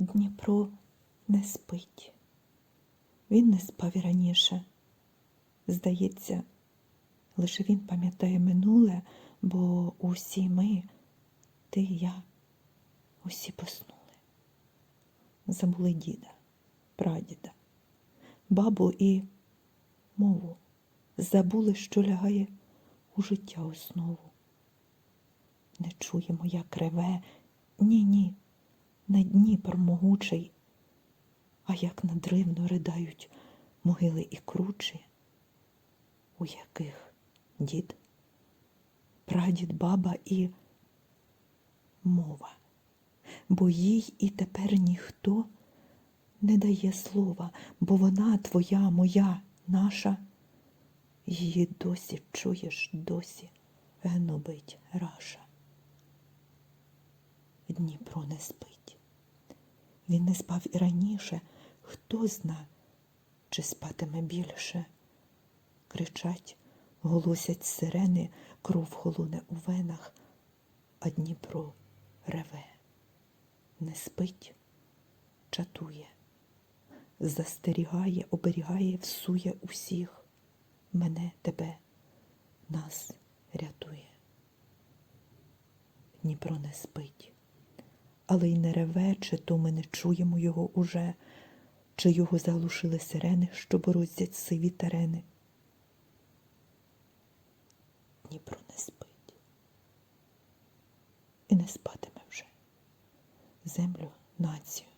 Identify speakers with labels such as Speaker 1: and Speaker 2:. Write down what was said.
Speaker 1: Дніпро не спить. Він не спав і раніше. Здається, лише він пам'ятає минуле, бо усі ми, ти і я, усі поснули. Забули діда, прадіда, бабу і мову. Забули, що лягає у життя основу. Не чуємо, як реве, ні, ні, на Дніпр могучий, а як надривно riдають могили і кручі, у яких дід, прадід, баба і мова, бо їй і тепер ніхто не дає слова, бо вона твоя, моя, наша, її досі чуєш, досі гнобить раша. Дніпро не спить. Він не спав і раніше, хто зна, чи спатиме більше. Кричать, голосять сирени, кров холоне у венах, а Дніпро реве, не спить, чатує, застерігає, оберігає, всує усіх, мене, тебе, нас рятує. Дніпро не спить але й не реве, чи то ми не чуємо його уже, чи його заглушили сирени, що бороздять сиві терени. Дніпро не спить і не спатиме вже землю, націю.